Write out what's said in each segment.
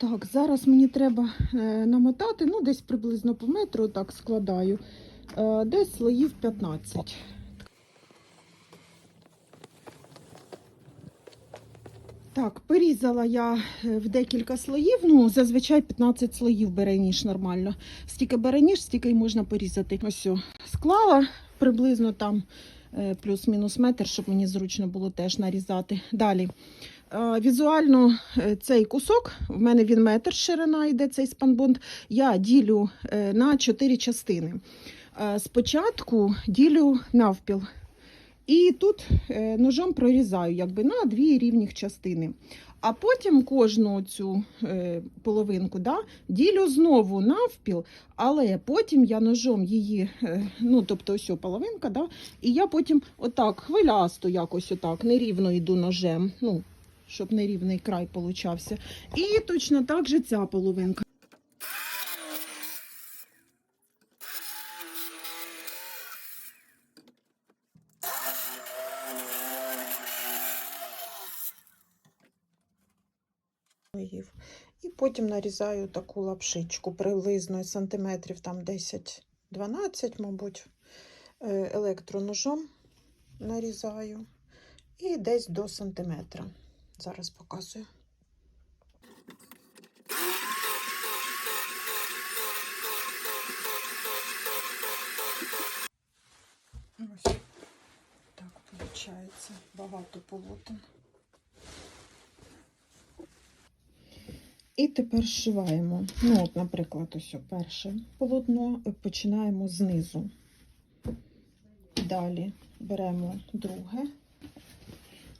Так, зараз мені треба е, намотати, ну, десь приблизно по метру, так складаю. Е, десь слоїв 15. Так, порізала я е, в декілька слоїв. Ну, зазвичай 15 слоїв бере ніж нормально. Стільки бере ніж, стільки й можна порізати. Ось о, склала приблизно там плюс-мінус метр, щоб мені зручно було теж нарізати. Далі. Візуально е, цей кусок, в мене він метр ширина йде цей спанбонд, я ділю е, на 4 частини. Спочатку ділю навпіл. І тут е, ножом прорізаю якби, на дві рівних частини. А потім кожну цю половинку да, ділю знову навпіл, але потім я ножом її, ну тобто ось половинка, да, і я потім отак хвилясто якось отак нерівно йду ножем. Ну, щоб нерівний край получався. І точно так же ця половинка. І потім нарізаю таку лапшичку приблизно сантиметрів там 10-12, мабуть, Е, електроножом нарізаю. І десь до сантиметра. Зараз показую. Ось так виходить. Багато полотен. І тепер зшиваємо. Ну, от, наприклад, ось перше полотно починаємо знизу. Далі беремо друге,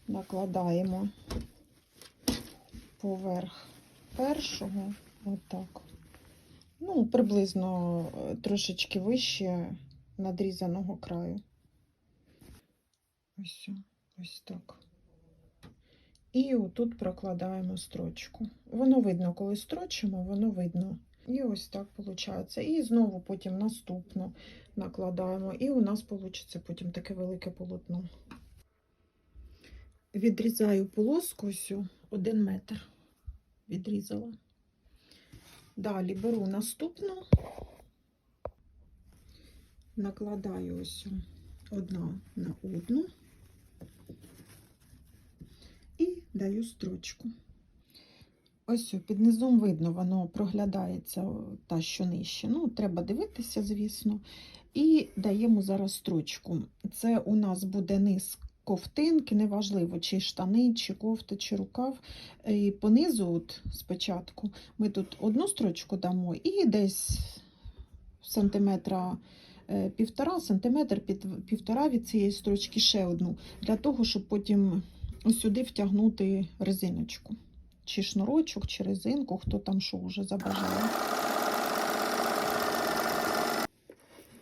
накладаємо поверх першого, отак. Ну, приблизно е, трошечки вище надрізаного краю. Ось, ось так. І отут прокладаємо строчку. Воно видно, коли строчимо, воно видно. І ось так виходить. І знову потім наступну накладаємо. І у нас вийде потім таке велике полотно. Відрізаю полоску ось один метр. Відрізала. Далі беру наступну, накладаю ось одна на одну і даю строчку. Ось під низом видно, воно проглядається та, що нижче. Ну, треба дивитися, звісно. І даємо зараз строчку. Це у нас буде низ ковтинки, неважливо, чи штани, чи кофта, чи рукав. І понизу, от спочатку, ми тут одну строчку дамо і десь сантиметра е, півтора, сантиметр під півтора від цієї строчки ще одну, для того, щоб потім сюди втягнути резиночку. Чи шнурочок, чи резинку, хто там що вже забажає.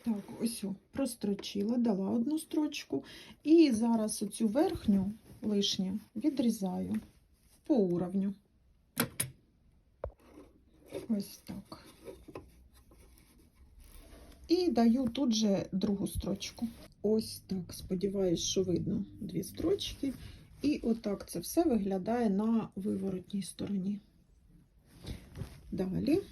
Так, ось прострочила, дала одну строчку. І зараз оцю верхню лишню відрізаю по уровню. Ось так. І даю тут же другу строчку. Ось так. Сподіваюсь, що видно дві строчки. І отак це все виглядає на виворотній стороні. Далі,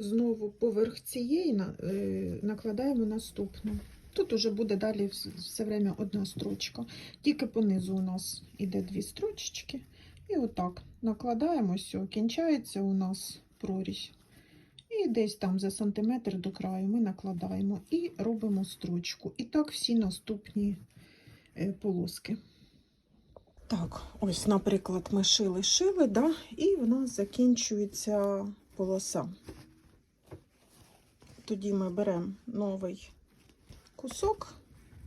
знову поверх цієї е, накладаємо наступну. Тут уже буде далі все время одна строчка. Тільки понизу у нас іде дві строчечки. І отак накладаємо, все, кінчається у нас прорізь. І десь там за сантиметр до краю ми накладаємо і робимо строчку. І так всі наступні е, полоски. Так, ось, наприклад, ми шили-шили, да, і в нас закінчується полоса. Тоді ми беремо новий кусок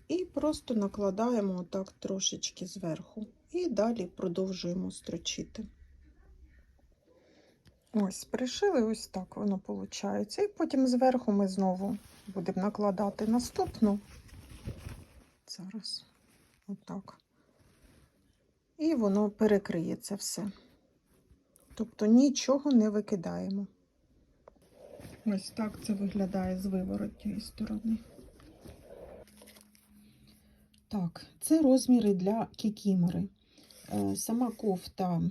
і просто накладаємо отак трошечки зверху. І далі продовжуємо строчити. Ось, пришили, ось так воно виходить. І потім зверху ми знову будемо накладати наступну. Зараз, отак. І воно перекриє це все. Тобто нічого не викидаємо. Ось так це виглядає з виворотньої сторони. Так, це розміри для кікімори. Е, Сама кофта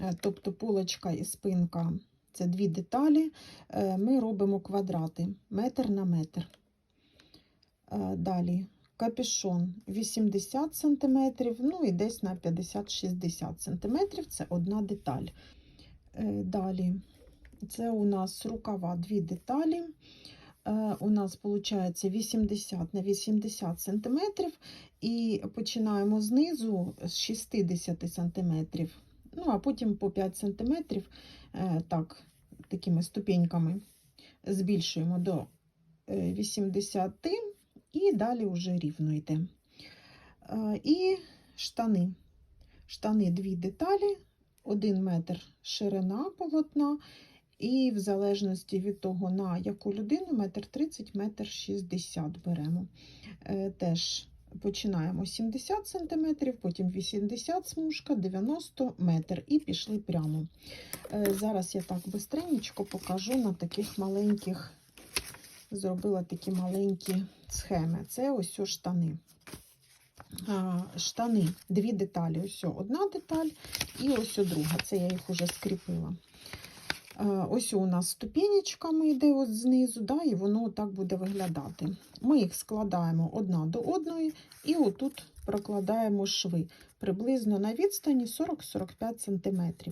е, тобто полочка і спинка це дві деталі, е, ми робимо квадрати метр на метр. Далі капюшон 80 см, ну і десь на 50-60 см це одна деталь. Далі це у нас рукава дві деталі. Е, У нас виходить 80 на 80 см. І починаємо знизу з 60 см. Ну, а потім по 5 см, так, такими ступеньками збільшуємо до е, 80 і далі вже рівно йде. Е, І штани. Штани дві деталі, 1 метр ширина полотна, і в залежності від того, на яку людину, метр 30, метр 60 беремо. Е, Теж починаємо 70 см, потім 80 смужка, 90 метр і пішли прямо. Е, Зараз я так бистренько покажу на таких маленьких, зробила такі маленькі схеми. Це ось о штани. Штани, дві деталі. Ось одна деталь і ось друга. Це я їх уже скріпила. Е, Ось у нас ступенечками йде от знизу, да, і воно так буде виглядати. Ми їх складаємо одна до одної і отут прокладаємо шви приблизно на відстані 40-45 см.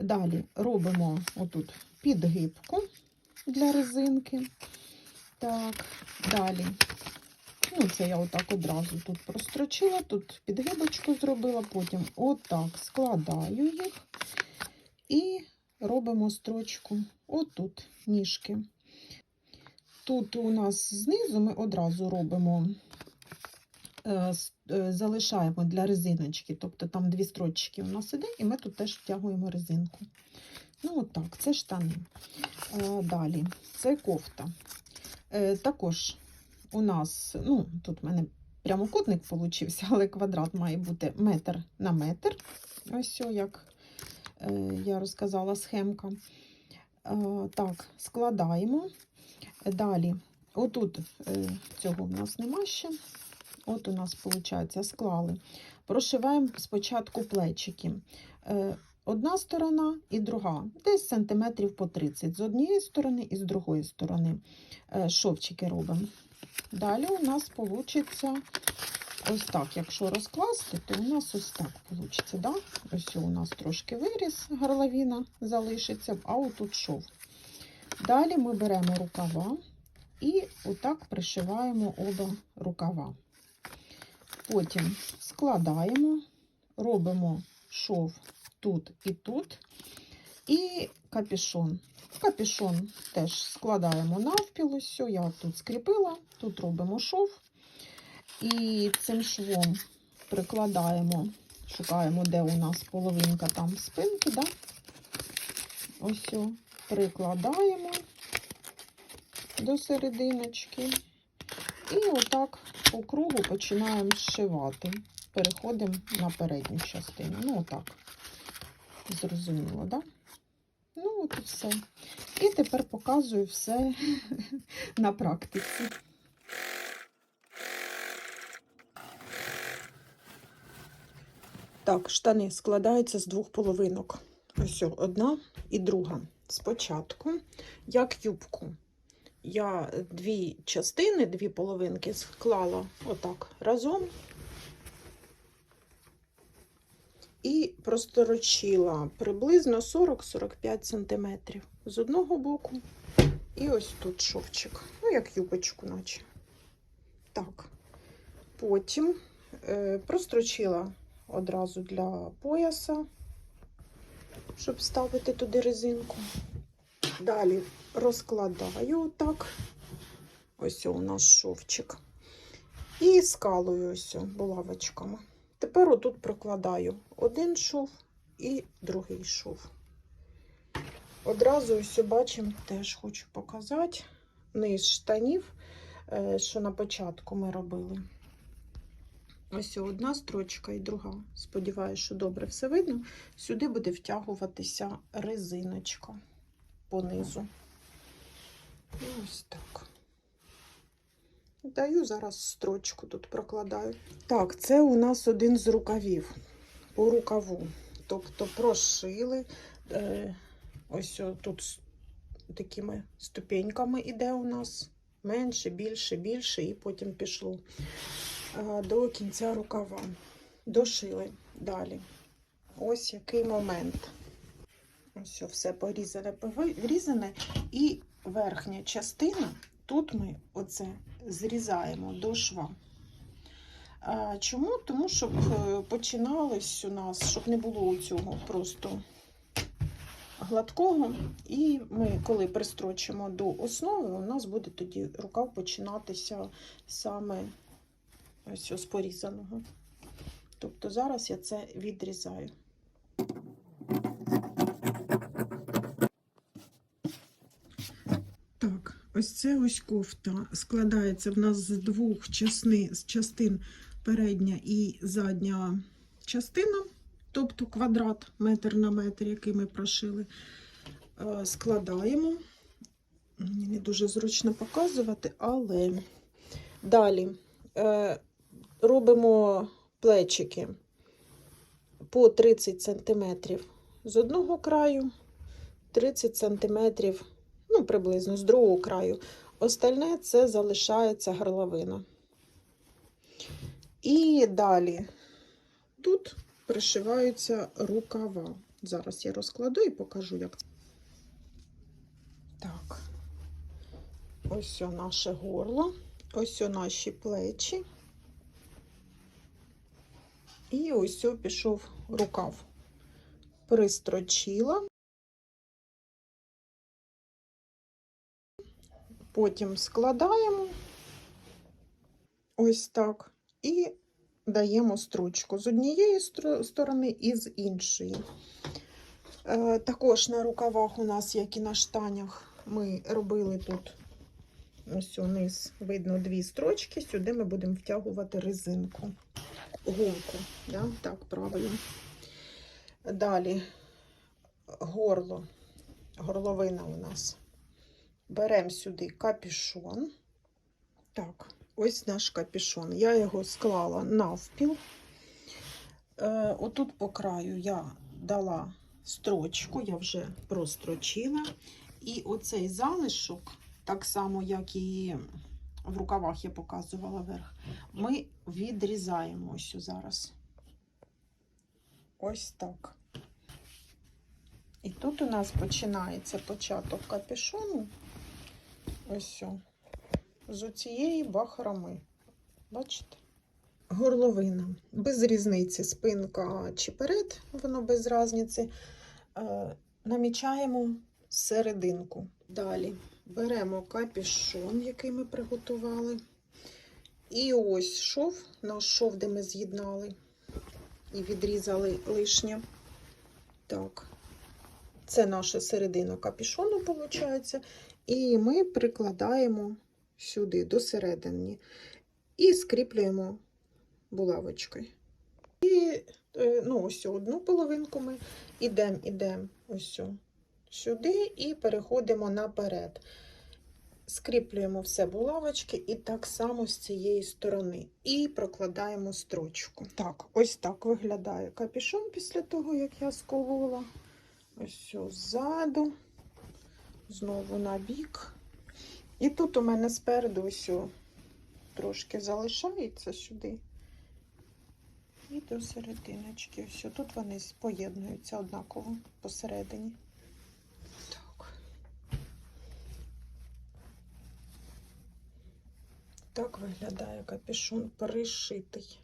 Далі робимо отут підгибку для резинки. Так, далі. Ну, це я отак одразу тут прострочила, тут підгибочку зробила, потім отак складаю їх і робимо строчку отут, ніжки. Тут у нас знизу ми одразу робимо, е, е, залишаємо для резиночки, тобто там дві строчки у нас іде, і ми тут теж втягуємо резинку. Ну, отак, це штани. Е, Далі, це кофта. Також у нас, ну, тут в мене прямокутник получився, але квадрат має бути метр на метр. Ось як я розказала схемка. Е, Так, складаємо. Далі, отут е, цього в нас нема ще. От у нас, виходить, склали. Прошиваємо спочатку плечики. Е, Одна сторона і друга, десь сантиметрів по 30 з однієї сторони і з другої сторони. Е, Шовчики робимо. Далі у нас вийде ось так. Якщо розкласти, то у нас ось так вийде. Да? Ось у нас трошки виріс, горловина залишиться, а отут шов. Далі ми беремо рукава і отак пришиваємо оба рукава. Потім складаємо, робимо шов тут і тут, і капюшон. Капюшон теж складаємо навпіл, ось, я тут скріпила, тут робимо шов, і цим швом прикладаємо, шукаємо, де у нас половинка там спинки, да? ось о, прикладаємо до серединочки. І отак по кругу починаємо зшивати. Переходимо на передню частину. Ну, отак. Зрозуміло, так? Да? Ну, от і все. І тепер показую все на практиці. Так, штани складаються з двох половинок. Ось одна і друга. Спочатку, як юбку, я дві частини, дві половинки склала отак разом і просторочила приблизно 40-45 см з одного боку. І ось тут шовчик. Ну, як юбочку, наче. Так. Потім е, прострочила одразу для пояса, щоб ставити туди резинку. Далі розкладаю отак. Ось у нас шовчик. І скалую ось булавочками. Тепер отут прокладаю один шов і другий шов. Одразу ось бачимо, теж хочу показати низ штанів, е, що на початку ми робили. Ось одна строчка і друга. Сподіваюся, що добре все видно. Сюди буде втягуватися резиночка понизу. І ось так. Даю зараз строчку тут прокладаю. Так, це у нас один з рукавів по рукаву. тобто прошили. Е, ось тут такими ступеньками іде у нас. Менше, більше, більше, і потім пішло до кінця рукава. Дошили далі. Ось який момент. Ось все порізане, врізане. І верхня частина, тут ми оце зрізаємо до шва. Чому? Тому щоб е, починалось у нас, щоб не було цього просто гладкого. І ми, коли пристрочимо до основи, у нас буде тоді рукав починатися саме ось з порізаного. Тобто зараз я це відрізаю. Так, ось це ось кофта складається в нас з двох частин, з частин передня і задня частина, тобто квадрат метр на метр, який ми прошили. Е, Складаємо. Мені не дуже зручно показувати, але далі е, робимо плечики по 30 см з одного краю, 30 см ну, приблизно з другого краю. Остальне це залишається горловина. І далі тут пришиваються рукава. Зараз я розкладу і покажу, як. Так, ось наше горло, ось наші плечі. І ось о пішов рукав. Пристрочила. Потім складаємо ось так і даємо строчку з однієї сторони і з іншої. Е, Також на рукавах у нас, як і на штанях, ми робили тут ось униз видно дві строчки. Сюди ми будемо втягувати резинку, гумку. Да? Так, правильно. Далі горло, горловина у нас. Беремо сюди капюшон. Так, ось наш капюшон. Я його склала навпіл. Е, отут по краю я дала строчку, я вже прострочила. І оцей залишок, так само, як і в рукавах я показувала верх, ми відрізаємо ось зараз. Ось так. І тут у нас починається початок капюшону. Ось о, з цієї бахроми. Бачите? Горловина. Без різниці, спинка чи перед, воно без різниці. Е, намічаємо серединку. Далі беремо капюшон, який ми приготували. І ось шов, наш шов, де ми з'єднали і відрізали лишнє. Так, це наша середина капюшону, виходить. І ми прикладаємо сюди, до середини, і скріплюємо булавочкою. І е, ну, ось одну половинку ми ідемо, ідемо ось сюди і переходимо наперед. Скріплюємо все булавочки і так само з цієї сторони. І прокладаємо строчку. Так, ось так виглядає капюшон після того, як я сковувала. Ось ззаду, знову на бік. І тут у мене спереду ось трошки залишається сюди. І до серединочки. Ось тут вони поєднуються однаково посередині. Так. Так виглядає капюшон пришитий.